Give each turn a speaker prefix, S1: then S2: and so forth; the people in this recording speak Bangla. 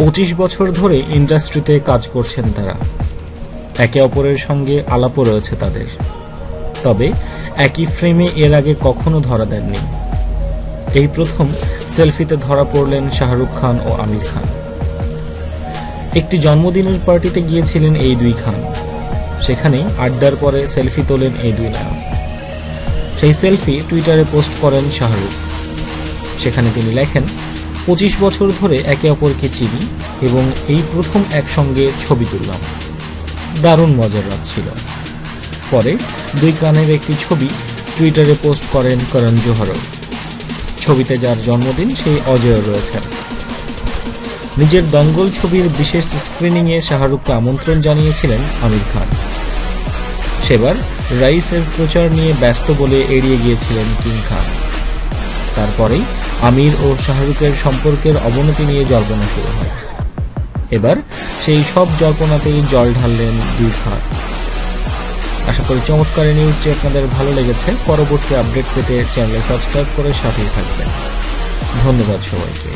S1: পঁচিশ বছর ধরে ইন্ডাস্ট্রিতে কাজ করছেন তারা। একে অপরের সঙ্গে আলাপও রয়েছে তাদের। তবে একই ফ্রেমে এর আগে কখনো ধরা দেননি। এই প্রথম সেলফিতে ধরা পড়লেন শাহরুখ খান ও আমির খান। একটি জন্মদিনের পার্টিতে গিয়েছিলেন এই দুই খান। সেখানেই আড্ডার পরে সেলফি তোলেন এই দুই নায়ক। সেই সেলফি টুইটারে পোস্ট করেন শাহরুখ। সেখানে তিনি লেখেন পঁচিশ বছর ধরে একে অপরকে চিনি এবং এই প্রথম একসঙ্গে ছবি তুললাম। দারুণ মজার রাত ছিল। পরে দুই কানের একটি ছবি টুইটারে পোস্ট করেন করণ জোহরও। ছবিতে যার জন্মদিন সেই অজয় রয়েছেন নিজের দঙ্গল ছবির বিশেষ স্ক্রিনিংয়ে শাহরুখকে আমন্ত্রণ জানিয়েছিলেন আমির খান। সেবার রাইসের প্রচার নিয়ে ব্যস্ত বলে এড়িয়ে গিয়েছিলেন কিং খান। তারপরেই আমির ও শাহরুখের সম্পর্কের অবনতি নিয়ে জল্পনা শুরু হয়। এবার সেই সব জল্পনাতেই জল ঢাললেন দুই খান আশা করি চমৎকার নিউজটি আপনাদের ভালো লেগেছে। পরবর্তী আপডেট পেতে চ্যানেলে সাবস্ক্রাইব করে সাথেই থাকবেন। ধন্যবাদ সবাইকে।